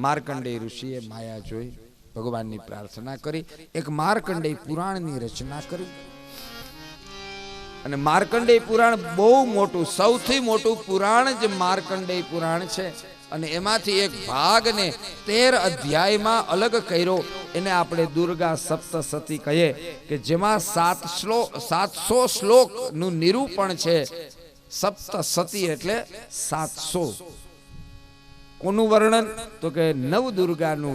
માર્કંડેય ઋષિએ માયા જોઈ ભગવાનની પ્રાર્થના કરી. એક માર્કંડેય પુરાણની રચના કરી. અને માર્કંડેય પુરાણ બહુ મોટું, સૌથી મોટું પુરાણ જ માર્કંડેય પુરાણ છે. અને એમાંથી એક ભાગને તેર અધ્યાયમાં અલગ કર્યો. એને આપણે દુર્ગા સપ્તસતી કહીએ કે જેમાં સાત શ્લોક સાતસો શ્લોકનું નિરૂપણ છે. સપ્તસતી એટલે સાતસો. કોનું વર્ણન? તો કે નવ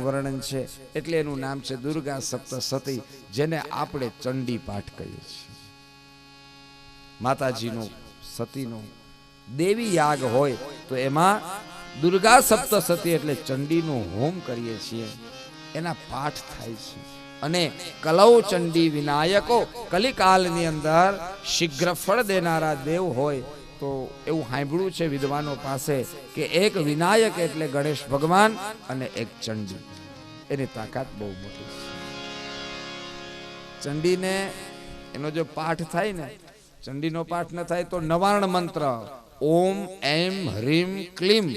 વર્ણન છે. એટલે એનું નામ છે દુર્ગા સપ્તસતી, જેને આપણે ચંડી પાઠ કહીએ છીએ. માતાજીનું સતીનું દેવી યાગ હોય, તો એમાં દુર્ગા સપ્તસતી એટલે ચંડીનું હોમ કરીએ છીએ. એના પાઠ થાય છે. અને કલૌ ચંડી વિનાયકો, કલિકાલની અંદર શીઘ્ર ફળ દેનારા દેવ હોય તો એવું સાંભળ્યું છે વિદ્વાનો પાસે કે એક વિનાયક એટલે ગણેશ ભગવાન અને એક ચંડી. એની તાકાત બહુ મોટી છે. ચંડીને એનો જો પાઠ થાય ને, ચંડીનો પાઠ ન થાય તો નવાર્ણ મંત્ર, ઓમ, એમ હ્રીમ ક્લીમ.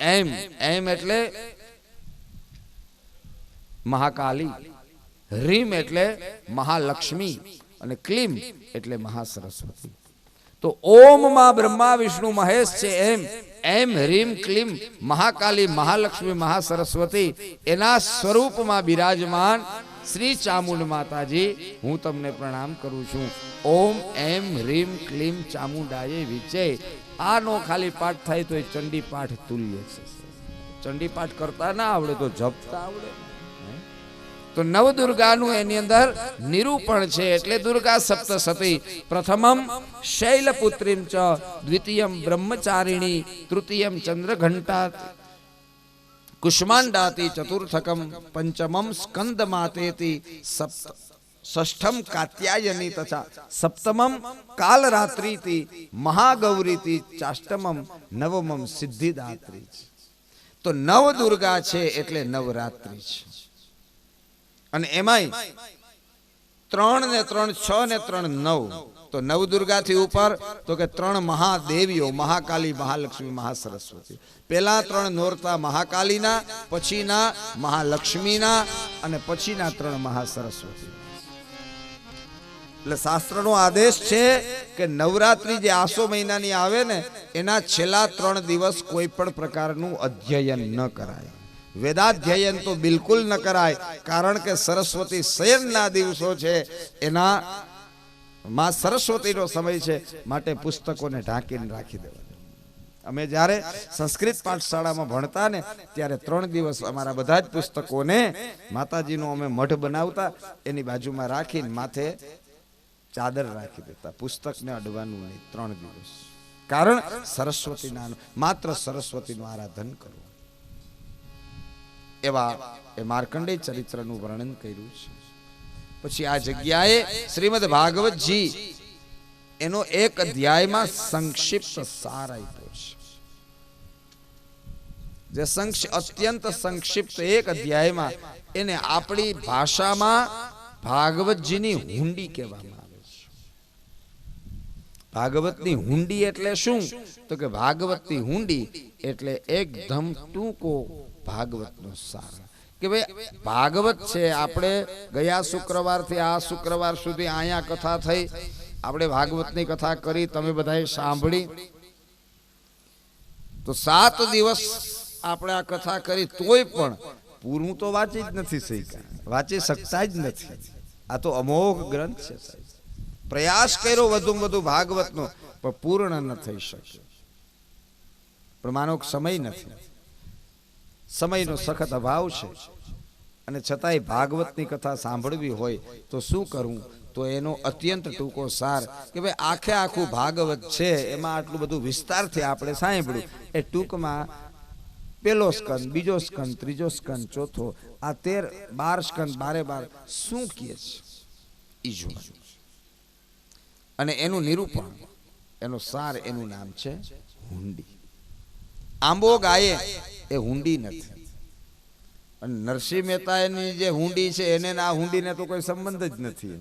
એમ એમ એટલે મહાકાલી. હ્રીમ એટલે મહાલક્ષ્મી અને ક્લીમ એટલે મહાસરસ્વતી. તો ઓમમાં બ્રહ્મા વિષ્ણુ મહેશ છે એમ. એમ હ્રીમ ક્લીમ મહાકાલી મહાલક્ષ્મી મહાસરસ્વતી એના સ્વરૂપમાં બિરાજમાન શ્રી ચામુંડ માતાજી. હું તમને પ્રણામ કરું છું. ઓમ એમ હ્રીમ ક્લીમ ચામુંડાએ વિચે. આનો ખાલી પાઠ થાય તો એ ચંડી પાઠ તુલ્ય છે. ચંડી પાઠ કરતા ના આવડે તો જપતા આવડે? તો નવદુર્ગાનું એની અંદર નિરૂપણ છે એટલે દુર્ગા સપ્તસતી પ્રથમમ શૈલપુત્રીમ ચ, દ્વિતીયમ બ્રહ્મચારિણી, તૃતીયમ ચંદ્રઘંટા કુષ્માંડાતી ચતુર્થકમ, પંચમમ સ્કંદ માતેતિ સપ્ત, ષષ્ઠમ કાત્યાયની તથા સપ્તમમ કાલરાત્રિતિ, મહાગૌરીતિ, ચાષ્ટમમ નવમમ સિદ્ધિદાત્રી છે. તો નવ દુર્ગા છે એટલે નવરાત્રિ છે અને એમાંય ત્રણ ને ત્રણ, છ ને ત્રણ, નવ. તો નવ દુર્ગાથી ઉપર, તો કે ત્રણ મહાદેવીઓ, મહાકાલી, મહાલક્ષ્મી, મહાસરસ્વતી. પેલા ત્રણ નોરતા મહાકાલીના, પછીના મહાલક્ષ્મીના અને પછીના ત્રણ મહાસરસ્વતી. એટલે શાસ્ત્રનો આદેશ છે કે નવરાત્રી જે આસો મહિનાની આવે ને, એના છેલ્લા ત્રણ દિવસ કોઈ પણ પ્રકારનું અધ્યયન ન કરાય. વેદાધ્યયન તો બિલકુલ ન કરાય, કારણ કે સરસ્વતી શયનના દિવસો છે. એના માં સરસ્વતીનો સમય છે, માટે પુસ્તકોને ઢાંકીને રાખી દેવા અમે જ્યારે સંસ્કૃત પાઠશાળામાં ભણતા ને, ત્યારે ત્રણ દિવસ અમારા બધા જ પુસ્તકોને માતાજીનો અમે મઠ બનાવતા, એની બાજુમાં રાખીને માથે ચાદર રાખી દેતા. પુસ્તકને અડવાનું નહીં, ત્રણ દિવસ. કારણ સરસ્વતીના માત્ર સરસ્વતીનું આરાધન કરવું. એવા એ માર્કંડે ચરિત્રનું વર્ણન કર્યું છે. પછી આ જગ્યાએ શ્રીમદ ભાગવતજી એનો એક અધ્યાયમાં સંક્ષિપ્ત સાર આપ્યો છે. જે અત્યંત સંક્ષિપ્ત એક અધ્યાયમાં એને આપણી ભાષામાં ભાગવતજીની હુંડી કહેવામાં આવે છે. ભાગવતની હુંડી એટલે શું? તો કે ભાગવતની હુંડી એટલે એકદમ ટૂંકો ભાગવતનો સાર. કે ભાઈ, ભાગવત છે, આપણે ગયા શુક્રવારથી આ શુક્રવાર સુધી અહીંયા કથા થઈ. આપણે ભાગવતની કથા કરી, તમે બધાએ સાંભળી. તો સાત દિવસ આપણે આ કથા કરી, તોય પણ પૂરું તો વાંચી જ નથી શીખ્યા વાંચી શકતા જ નથી. આ તો અમોઘ ગ્રંથ છે પ્રયાસ કર્યો વધુમાં વધુ ભાગવતનો, પણ પૂર્ણ ન થઈ શક્યો. પણ માનો સમય નથી. સમયનો સખત અભાવ છે. અને છતાંય ભાગવતની કથા સાંભળવી હોય તો શું કરવું તો એનો અત્યંત ટૂંકો સાર કે ભાઈ આખે આખું ભાગવત છે, એમાં આટલું બધું વિસ્તારથી આપણે સાંભળ્યું. એ ટૂંકમાં પેલો સ્કંદ, બીજો સ્કંદ, ત્રીજો સ્કંદ, ચોથો, આ તેર, બાર સ્કંદ, બારે બાર શું કહે છે એ જોવાનું. અને એનું નિરૂપણ, એનો સાર એનું નામ છે હુંડી. આંબો ગાયે, એ હુંડી નથી. અને નરસિંહ મહેતા એની જે હુંડી છે, એને આ હુંડીને તો કોઈ સંબંધ જ નથી.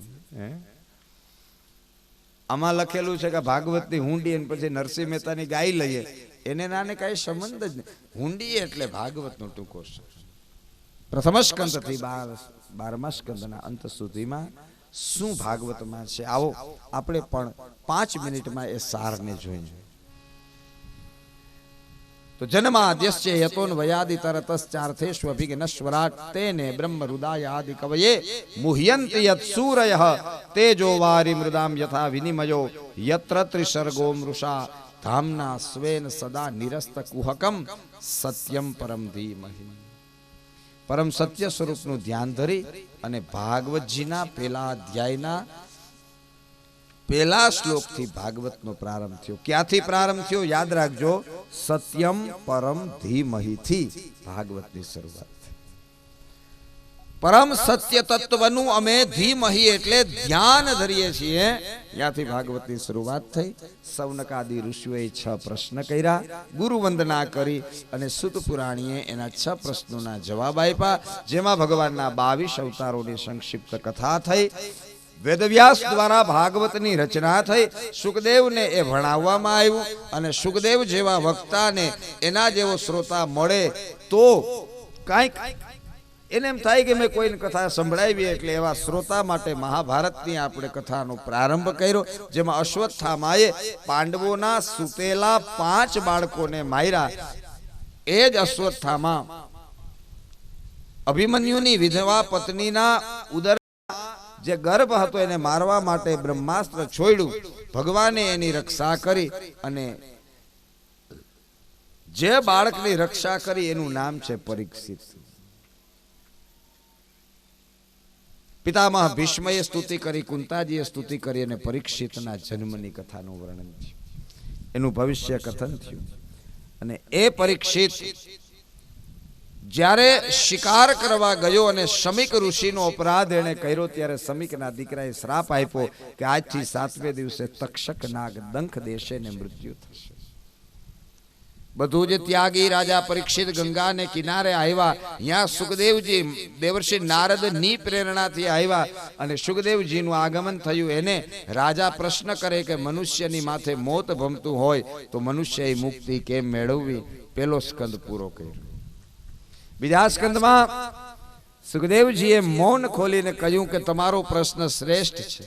આમાં લખેલું છે કે ભાગવતની હુંડી અને પછી નરસિંહ મહેતાની ગાય લઈએ, એને નાને કઈ સંબંધ જ નહીં હુંડી એટલે ભાગવતનો ટૂંકો છે પ્રથમ સ્કંદથી બાર, બારમા સ્કંદના અંત સુધીમાં શું ભાગવતમાં છે? આવો, આપણે પણ પાંચ મિનિટમાં એ સારને જોઈએ. તો જન્માદ્યશ્ય યતોન વયાદિ તરતશ્ચાર્થેષુ અભિઘ્નસ્વરાટ તેને બ્રહ્મ હૃદાયાદિ કવયે મુહ્યંતિ યત સૂરયઃ તેજો વારી મૃદામ યથા વિનિમયો યત્ર ત્રિસર્ગો મૃષા ધામના સ્વેન સદા નિરસ્ત કુહકમ સત્યમ પરમ ધીમહિ પરમ સત્ય સ્વરૂપનું ધ્યાન ધરી અને ભાગવતજીના પેલા અધ્યાયના પેલા શ્લોકથી ભાગવતનો પ્રારંભ થયો. ક્યાંથી પ્રારંભ થયો? યાદ રાખજો, સત્યમ પરમ ધીમહીથી ભાગવતની શરૂઆત પરમ સત્ય તત્વનું અમે ધીમહી એટલે ધ્યાન ધરીએ છીએ. ત્યાંથી ભાગવતની શરૂઆત થઈ. સૌનકાદી ઋષિઓએ છ પ્રશ્ન કર્યા. ગુરુ વંદના કરી અને સુત પુરાણીએ એના છ પ્રશ્નોના જવાબ આપ્યા. જેમાં ભગવાનના બાવીસ અવતારોની સંક્ષિપ્ત કથા થઈ. વેદવ્યાસ દ્વારા ભાગવતની રચના થઈ સુખદેવને એ ભણાવવામાં આવ્યું અને સુખદેવ જેવા વક્તાને એના જેવો શ્રોતા મળે તો કાંઈક એને એમ થાય કે મેં કોઈને કથા સંભળાવી એટલે એવા શ્રોતા માટે મહાભારતની આપણે કથાનો પ્રારંભ કર્યો, જેમાં અશ્વત્થામાએ પાંડવોના સુતેલા પાંચ બાળકોને માર્યા. એ જ અશ્વત્થામા અભિમન્યુની વિધવા પત્નીના ઉદર જે ગર્ભ હતો એને મારવા માટે બ્રહ્માસ્ત્ર છોડ્યું. ભગવાને એની રક્ષા કરી અને જે બાળકની રક્ષા કરી એનું નામ છે પરીક્ષિત. પિતામહ ભીષ્મએ સ્તુતિ કરી, કુંતાજીએ સ્તુતિ કરી અને પરીક્ષિતના જન્મની કથાનું વર્ણન થયું એનું ભવિષ્ય કથન થયું. અને એ પરીક્ષિત જ્યારે શિકાર કરવા ગયો અને શમિક ઋષિનો અપરાધ એણે કર્યો ત્યારે શમિકના દીકરાએ શ્રાપ આપ્યો કે આજથી સાતમે દિવસે તક્ષક નાગ દંખ દેશે ને મૃત્યુ થશે. બધું જ ત્યાગી રાજા પરીક્ષિત ગંગાને કિનારે આવ્યા. ત્યાં સુખદેવજી દેવર્ષિ નારદની પ્રેરણાથી આવ્યા અને સુખદેવજીનું આગમન થયું. એને રાજા પ્રશ્ન કરે કે મનુષ્યની માથે મોત ભમતું હોય તો મનુષ્ય મુક્તિ કેમ મેળવવી? પેલો સ્કંદ પૂરો કર્યો. બીજા સ્કંદમાં સુખદેવજીએ મૌન ખોલીને કહ્યું કે તમારો પ્રશ્ન શ્રેષ્ઠ છે.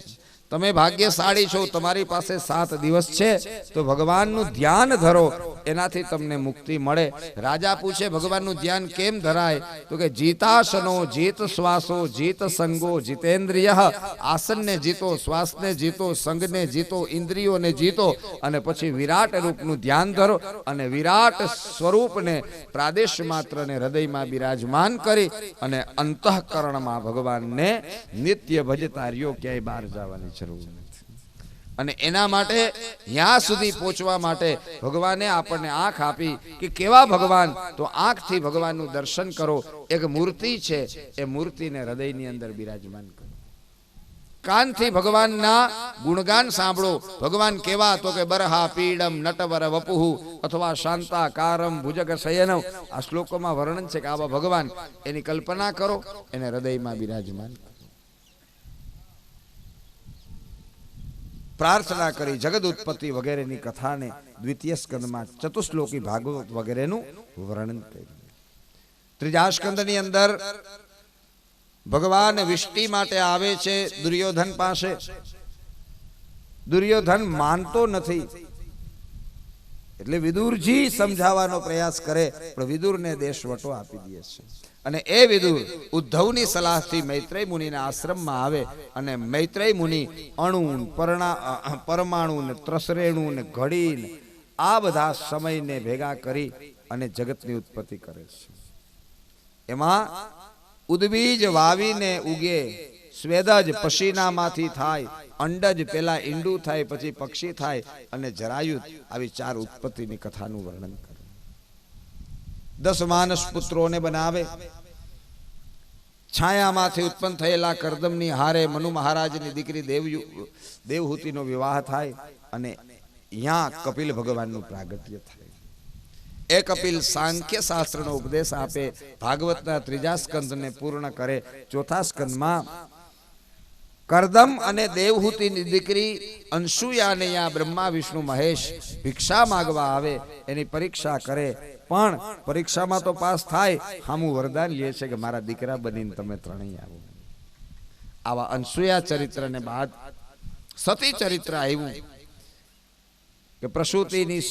તમે ભાગ્યશાળી છો, તમારી પાસે સાત દિવસ છે, તો ભગવાનનું ધ્યાન ધરો, એનાથી તમને મુક્તિ મળે. રાજા પૂછે, ભગવાનનું ધ્યાન કેમ ધરાય? તો કે જીતાસનો જીત શ્વાસો, જીત સંગો, જીતેન્દ્રિય. આસનને જીતો, શ્વાસને જીતો, સંગને જીતો, ઇન્દ્રિયોને જીતો. અને પછી વિરાટ રૂપનું ધ્યાન ધરો અને વિરાટ સ્વરૂપને પ્રાદેશ માત્રને હૃદયમાં બિરાજમાન કરી અને અંતઃકરણમાં ભગવાનને નિત્ય ભજતા રહ્યો, ક્યાંય બહાર જવાની જરૂર અને એના માટે ત્યાં સુધી પહોંચવા માટે ભગવાને આપણને આંખ આપી કે કેવા ભગવાન? તો આંખથી ભગવાનનું દર્શન કરો. એક મૂર્તિ છે, એ મૂર્તિને હૃદયની અંદર બિરાજમાન કરો. કાનથી ભગવાનના ગુણગાન સાંભળો. ભગવાન કેવા તો કે બરહા પીડમ નટવર વપુહુ અથવા શાંતા કારમ ભુજગ શયનમ. આ શ્લોકોમાં વર્ણન છે કે આવા ભગવાન. એની કલ્પના કરો, એને હૃદયમાં બિરાજમાન કરો. પ્રાર્થના કરી જગદ ઉત્પત્તિ વગેરેની કથાને દ્વિતીય સ્કંદમાં ચતુશ્લોકી ભાગવત વગેરેનું વર્ણન કર્યું. ત્રીજા સ્કંદની અંદર ભગવાન વિષ્ટિ માટે આવે છે દુર્યોધન પાસે. દુર્યોધન માનતો નથી. એટલે વિદુરજી સમજાવવાનો પ્રયાસ કરે, પણ વિદુરને દેશવટો આપી દે છે. અને એ વિદુર ઉદ્ધવની સલાહથી મૈત્રેય મુનિના આશ્રમમાં આવે અને મૈત્રેય મુનિ અણુ પરણા પરમાણુ ને ત્રસરેણુ ને ઘડી આ બધા સમયને ભેગા કરી અને જગતની ઉત્પત્તિ કરે છે. એમાં ઉદ્બીજ વાવીને ઉગે સ્વેદજ પશીનામાંથી થાય, અંડજ પેલા ઈંડું થાય, પછી પક્ષી થાય અને જરાયુત આવી ચાર ઉત્પત્તિની કથાનું વર્ણન કરે. દસ માનસ પુત્રોને બનાવે. છાયામાંથી ઉત્પન્ન થયેલા કરદમની હારે મનુ મહારાજની દીકરી દેવયુ, દેવહૂતિનો વિવાહ થાય અને ત્યાં કપિલ ભગવાનનું પ્રાગટ્ય થાય. એ કપિલ સાંખ્ય શાસ્ત્રનો ઉપદેશ આપે, ભાગવતના ત્રીજા સ્કંદને પૂર્ણ કરે, ચોથા સ્કંદમાં કરદમ અને દેવહૂતિની દીકરી અંશુયાને આ બ્રહ્મા વિષ્ણુ મહેશ ભિક્ષા માગવા આવે, એની પરીક્ષા કરે. પણ પરીક્ષામાં તો પાસ થાય, હામું વરદાન લે છે કે મારા દીકરા બનીને તમે ત્રણેય આવો. આવા અંશુયા ચરિત્રને બાદ સતી ચરિત્ર આવ્યું કે પ્રસૂતિની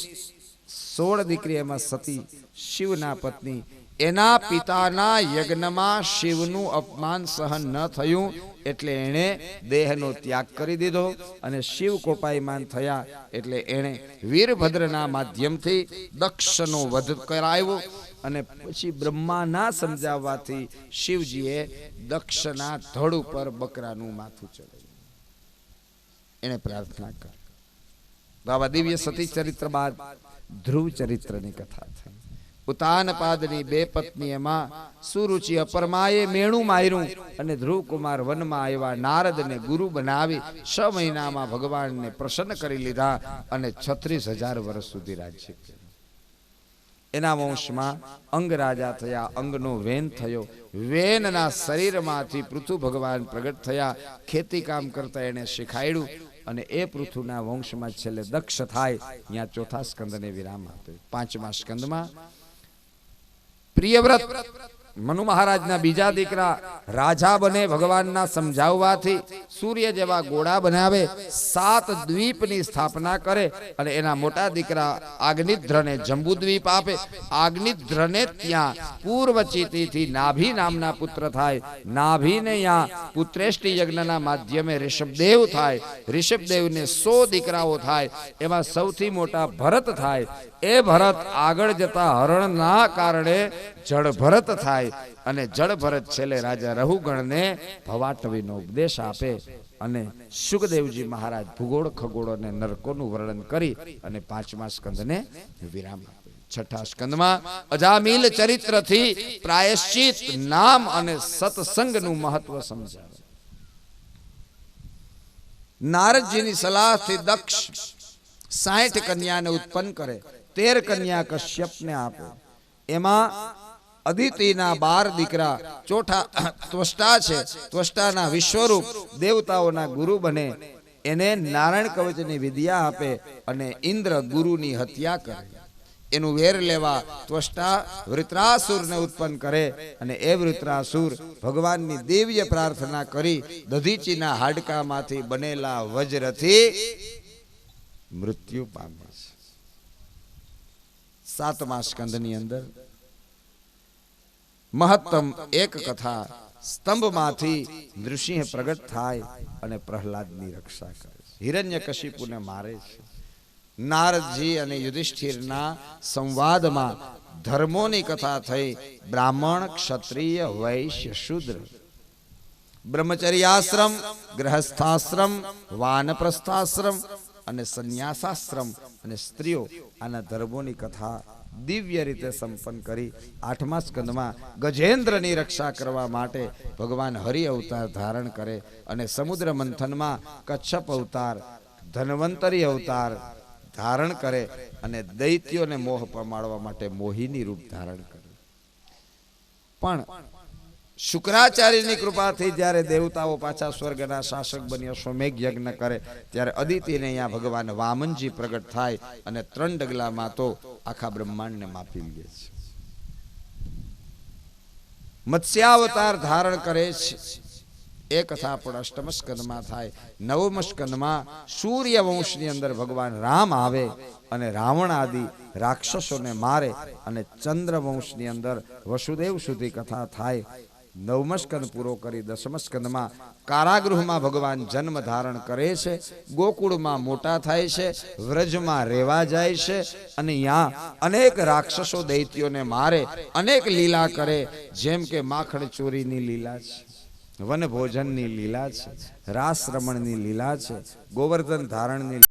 સોળ દીકરી એમાં સતી, શિવના પત્ની એના પિતાના યજ્ઞમાં શિવનું અપમાન સહન ન થયું એટલે એણે દેહનો ત્યાગ કરી દીધો અને શિવ કોપાયમાન થયા એટલે એણે વીરભદ્રના માધ્યમથી દક્ષનો વધ કરાવ્યો અને પછી બ્રહ્માના સમજાવવાથી શિવજીએ દક્ષના ધડ ઉપર બકરાનું માથું ચડાવ્યું. એણે પ્રાર્થના કરી. બાબા દિવ્ય સતી ચરિત્ર બાદ ધ્રુવ ચરિત્રની કથા થઈ. ઉતાનપાદની બે પત્ની એમાં સુરુચિ અપરમાએ મેણું માર્યું અને ધ્રુવકુમાર વનમાં આવ્યા નારદને ગુરુ બનાવી છ મહિનામાં ભગવાનને પ્રસન્ન કરી લીધા અને છત્રીસ હજાર વર્ષ સુધી રાજ્ય એના વંશમાં અંગ રાજા થયા, અંગનો વેન થયો. વેનના શરીરમાંથી પૃથુ ભગવાન પ્રગટ થયા. ખેતી કામ કરતા એને શીખાયડું અને એ પૃથુના વંશમાં છેલ્લે દક્ષ થાય. ત્યાં ચોથા સ્કંદને વિરામ આપ્યો. પાંચમા સ્કંદમાં પ્રિયવ્રત મનુ મહારાજના બીજા દીકરા રાજા બને ભગવાનના સમજાવવાથી સૂર્ય જેવા ગોળા બનાવે, સાત દ્વીપની સ્થાપના કરે અને એના મોટા દીકરા આગ્નિદ્રને જંબુ દ્વીપ આપે. આગ્નિદ્રને ત્યાં પૂર્વચિતિથી નાભી નામના પુત્ર થાય. નાભીને ત્યાં પુત્રેષ્ટિ યજ્ઞના માધ્યમે ઋષભદેવ થાય. ઋષભદેવને સો દીકરાઓ થાય. એમાં સૌથી મોટા ભરત થાય. એ ભરત આગળ જતા હરણના કારણે જળ ભરત થાય અને જળ ભરત છેલ્લે રાજા રહુગણને ભવાટવીનો ઉપદેશ આપે અને સુખદેવજી મહારાજ ભૂગોળ, ખગોળ અને નરકોનું વર્ણન કરી અને પાંચમા સ્કંદને વિરામ છઠ્ઠા સ્કંદમાં અજામિલ ચરિત્રથી પ્રાયશ્ચિત નામ અને સત્સંગનું મહત્વ સમજાવે. નારદજીની સલાહથી દક્ષ સાઠ કન્યાને ઉત્પન્ન કરે, તેર કન્યા કશ્યપને આપે. એમાં અદિતિના બાર દીકરા ચોથા ત્વષ્ટા છે. ત્વષ્ટાના વિશ્વરૂપ દેવતાઓના ગુરુ બને. એને નારાયણ કવચની વિદ્યા આપે અને ઇન્દ્ર ગુરુની હત્યા કરે. એનું વેર લેવા ત્વષ્ટા વૃત્રાસુરને ઉત્પન્ન કરે અને એ વૃત્રાસુર ભગવાનની દિવ્ય પ્રાર્થના કરી દધીચીના હાડકામાંથી બનેલા વજ્રથી મૃત્યુ પામે છે. સાતમા સ્કંદની અંદર મહત્તમ એક કથા સ્તંભમાંથી નૃસિંહ પ્રગટ થાય અને પ્રહલાદની રક્ષા કરે છે. હિરણ્યકશિપુને મારે છે. નારદજી અને યુધિષ્ઠિરના સંવાદમાં ધર્મોની કથા થઈ. બ્રાહ્મણ, ક્ષત્રિય, વૈશ્ય, શુદ્ર. બ્રહ્મચર્યાશ્રમ, ગ્રહસ્થાશ્રમ, વાનપ્રસ્થાશ્રમ અને સંન્યાસાશ્રમ અને સ્ત્રીઓ આના ધર્મોની કથા દિવ્ય રીતે સંપન્ન કરી આઠમા સ્કંદમાં ગજેન્દ્રની રક્ષા કરવા માટે ભગવાન હરિ અવતાર ધારણ કરે અને સમુદ્ર મંથનમાં કચ્છપ અવતાર, ધન્વંતરી અવતાર ધારણ કરે અને દૈત્યોને મોહ પમાડવા માટે મોહિની રૂપ ધારણ કરે. પણ શુક્રાચાર્યની કૃપાથી જ્યારે દેવતાઓ પાછા સ્વર્ગના શાસક બની અશ્વમેઘ યજ્ઞ કરે, ત્યારે અદિતિને અહીંયા ભગવાન વામનજી પ્રગટ થાય અને ત્રણ ડગલામાં તો આખા બ્રહ્માંડને માપી લે છે. મત્સ્યાવતાર ધારણ કરે છે. એ કથા પણ અષ્ટમ સ્કંદમાં થાય. નવમ સ્કંદમાં સૂર્ય વંશની અંદર ભગવાન રામ આવે અને રાવણ આદિ રાક્ષસોને મારે અને ચંદ્ર વંશની અંદર વસુદેવ સુધી કથા થાય. નવમ સ્કંદ પૂરો કરી દસમસ્કંદમાં કારાગૃહમાં ભગવાન જન્મ ધારણ કરે છે, ગોકુળમાં મોટા થાય છે, વ્રજમાં રહેવા જાય છે અને ત્યાં અનેક રાક્ષસો દૈત્યોને મારે, અનેક લીલા કરે, જેમ કે માખણ ચોરીની લીલા છે વન ભોજનની લીલા છે રાસ રમણની લીલા છે, ગોવર્ધન ધારણની